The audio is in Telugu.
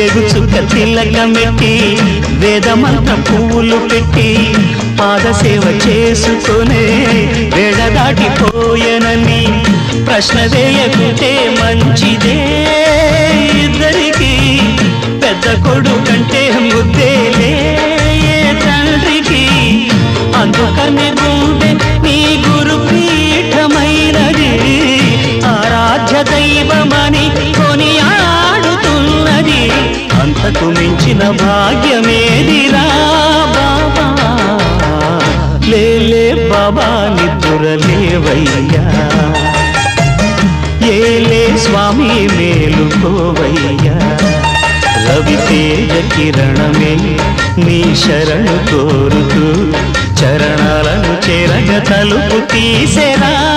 తిలకమెట్టి వేదమంత్ర పువ్వులు పెట్టి పాదసేవ చేసుకునే వేళ దాటిపోయనని ప్రశ్న వేయకుంటే మంచిదే ఇద్దరికి. పెద్ద కొడుకంటే ముద్దేలే తండ్రికి. అందుకని గుండె నీ గురు పీఠమైనది ఆరాధ్య దైవమని అంతకు మించిన భాగ్యమేదిరా బాబా? లేలే బాబా నిద్రలేవయ్యా. ఏలే స్వామి మేలుకోవయ్యా. రవి తేజ కిరణమే నీ శరణు కోరుతూ చరణాలను చెరగ తలుపు తీసెరా.